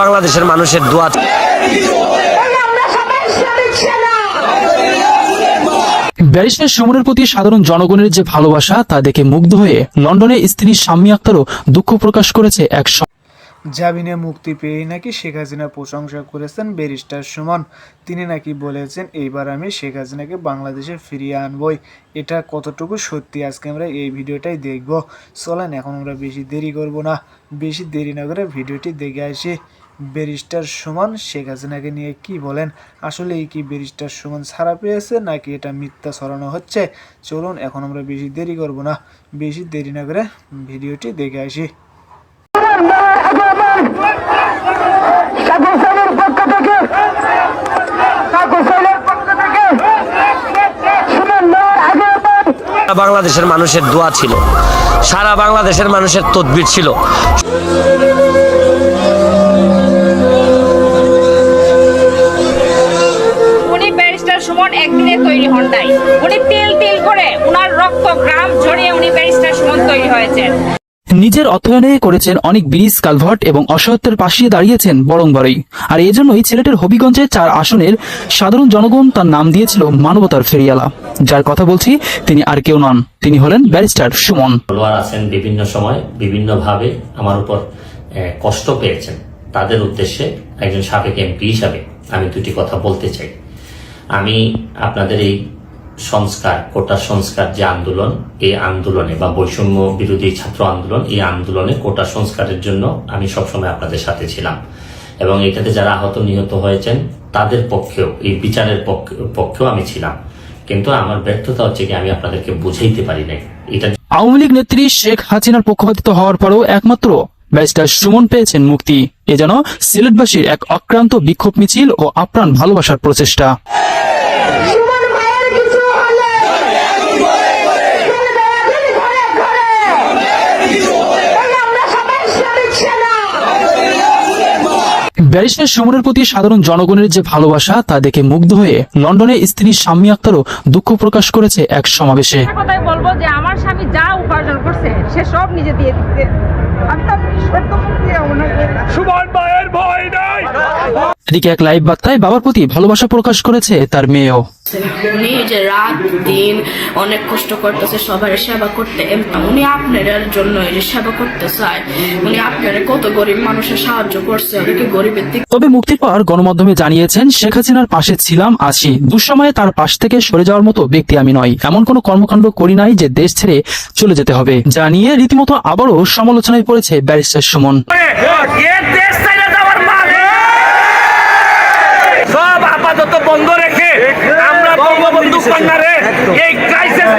বাংলাদেশের মানুষের দোয়া ব্যারিস্টার সুমনের প্রতি সাধারণ জনগণের যে ভালোবাসা তা দেখে মুগ্ধ হয়ে লন্ডনে স্ত্রী শাম্মী আক্তারও দুঃখ প্রকাশ করেছে এক জামিনে মুক্তি পেয়েই নাকি শেখ হাসিনা প্রশংসা করেছেন ব্যারিস্টার সুমন। তিনি নাকি বলেছেন এইবার আমি শেখ হাসিনাকে বাংলাদেশে ফিরিয়ে আনবই। এটা কতটুকু সত্যি আজকে আমরা এই ভিডিওটাই দেখব। চলেন এখন আমরা বেশি দেরি করব না। বেশি দেরি না করে ভিডিওটি দেখে আসি। ব্যারিস্টার সুমন? শেখ হাসিনাকে নিয়ে কি বলেন? আসলে কি ব্যারিস্টার সুমন ছাড়া পেয়েছে নাকি এটা মিথ্যা ছড়ানো হচ্ছে? চলুন, এখন আমরা বেশি দেরি করব না। বেশি দেরি না করে ভিডিওটি দেখে আসি। বাংলাদেশের মানুষের দোয়া ছিল। সারা বাংলাদেশের মানুষের তদবির ছিল। তৈরি হন নাই। উনি তিল তিল করে উনার রক্ত গ্রাম ঝরিয়ে উনি ব্যারিস্টার সুমন তৈরি হয়েছেন। নিজের অর্থায়নে করেছেন অনেক ব্রিজ কালভার্ট এবং অসহায়ত্বের পাশে দাঁড়িয়েছেন বরংবারই। আর এই জন্যই ছেলেটের হবিগঞ্জে চার আসনের সাধারণ জনগণ তার নাম দিয়েছিল মানবতার ফেরিয়ালা। যার কথা বলছি তিনি আর কেউ নন। তিনি হলেন ব্যারিস্টার সুমন। আছেন বিভিন্ন সময় বিভিন্নভাবে আমার উপর কষ্ট পেয়েছেন। তাদের উদ্দেশ্যে একজন সাবেক এমপি হিসাবে আমি দুটি কথা বলতে চাই। আমি আপনাদের এই সংস্কার, কোটা সংস্কার যে আন্দোলন, এই আন্দোলনে বা বৈষম্য বিরোধী ছাত্র আন্দোলন, এই আন্দোলনে কোটা সংস্কারের জন্য আমি সবসময় আপনাদের সাথে ছিলাম। এবং এটাতে যারা আহত নিহত হয়েছেন, তাদের পক্ষেও, এই বিচারের পক্ষ- পক্ষেও আমি ছিলাম। কিন্তু আমার ব্যর্থতা হচ্ছে কি, আমি আপনাদেরকে বুঝাইতে পারি নাই। এটা আওয়ামী লীগ নেত্রী শেখ হাসিনার পক্ষপাতিত হওয়ার পরেও একমাত্র ব্যারিস্টার সুমন পেয়েছেন মুক্তি। এ যেন সিলেটবাসীর এক অক্রান্ত বিক্ষোভ মিছিল ও আপ্রাণ ভালোবাসার প্রচেষ্টা। সুমন ভাইয়ের কিছু হলে চলবে এখন ঘরে ঘরে এই আমরা সবাই ইসলামিক সেনা ব্যারিস্টার সুমনের প্রতি সাধারণ জনগণের যে ভালোবাসা তা দেখে মুগ্ধ হয়ে লন্ডনে স্ত্রী শাম্মী আক্তারও দুঃখ প্রকাশ করেছে এক সমাবেশে। বলব যে আমার স্বামী যা উপার্জন করছে সে সব নিজে দিয়ে দিচ্ছে। আমি তো শর্ত মুক্তি ওনাকে এদিকে এক লাইভ বার্তায় বাবার প্রতি ভালোবাসা প্রকাশ করেছে তার মেয়েও। উনি যে রাত দিন অনেক কষ্ট করতেছে সবার সেবা করতে। উনি আপনার জন্য যে সেবা করতে চায়। উনি আপনার কত গরিব মানুষের সাহায্য করছে অনেকে গরিবের দিক তবে মুক্তির পর গণমাধ্যমে জানিয়েছেন শেখ হাসিনার পাশে ছিলাম আছি। দুঃসময়ে তার পাশ থেকে সরে যাওয়ার মতো ব্যক্তি আমি নই। এমন কোনো কর্মকাণ্ড করি নাই যে দেশ ছেড়ে চলে যেতে হবে। জানিয়ে রীতিমতো আবারও সমালোচনায় পড়েছে ব্যারিস্টার সুমন। এই ক্রাইসিস